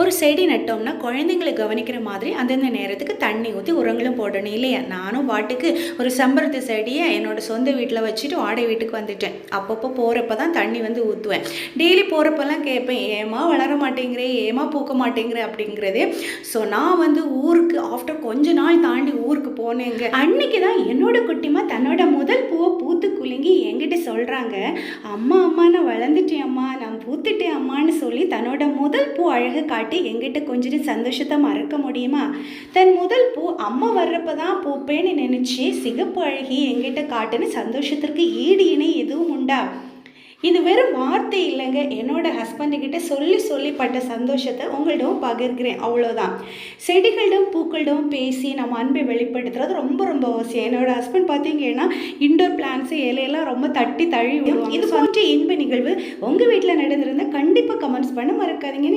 ஒரு செடி நட்டோம்னா குழந்தைங்களை கவனிக்கிற மாதிரி அந்தந்த நேரத்துக்கு தண்ணி ஊற்றி உரங்களும் போடணும் இல்லையா? நானும் பாட்டுக்கு ஒரு செம்பருத்தி செடியை என்னோட சொந்த வீட்டில் வச்சுட்டு வாடகை வீட்டுக்கு வந்துட்டேன். அப்பப்போ போகிறப்ப தான் தண்ணி வந்து ஊற்றுவேன் டெய்லி போகிறப்பெல்லாம் கேட்பேன் ஏமா வளர மாட்டேங்கிறே ஏமா பூக்க மாட்டேங்கிற? அப்படிங்கிறது. ஸோ நான் வந்து ஊருக்கு ஆஃப்டர் கொஞ்ச நாள் தாண்டி ஊருக்கு போனேங்க. அன்னைக்கு தான் என்னோட குட்டிமா தன்னோட என்கிட்ட சொல்கிறாங்க அம்மா அம்மா நான் வளர்ந்துட்டேன் அம்மா நான் பூத்துட்டேன் அம்மான்னு சொல்லி தன்னோட முதல் பூ அழகு காட்டி எங்கிட்ட கொஞ்சம் சந்தோஷத்தை மறக்க முடியுமா? தன் முதல் பூ அம்மா வர்றப்ப தான் பூப்பேன்னு நினச்சி சிகப்பு அழகி எங்கிட்ட காட்டுன்னு சந்தோஷத்திற்கு ஈடு இணை எதுவும் உண்டா? இது வெறும் வார்த்தை இல்லைங்க. என்னோட ஹஸ்பண்டு கிட்ட சொல்லி சொல்லி பட்ட சந்தோஷத்தை உங்களிடம் பகிர்கிறேன். அவ்வளோதான் செடிகளிடம் பூக்களிடம் பேசி நம்ம அன்பை வெளிப்படுத்துறது ரொம்ப ரொம்ப அவசியம். என்னோட ஹஸ்பண்ட் பார்த்தீங்கன்னா இண்டோர் பிளான்ஸ் இலையெல்லாம் ரொம்ப தட்டி விடுவாங்க. இது போன்ற இன்ப நிகழ்வு உங்கள் வீட்டில் நடந்திருந்தால் கண்டிப்பாக கமெண்ட்ஸ் பண்ண மறக்காதீங்க.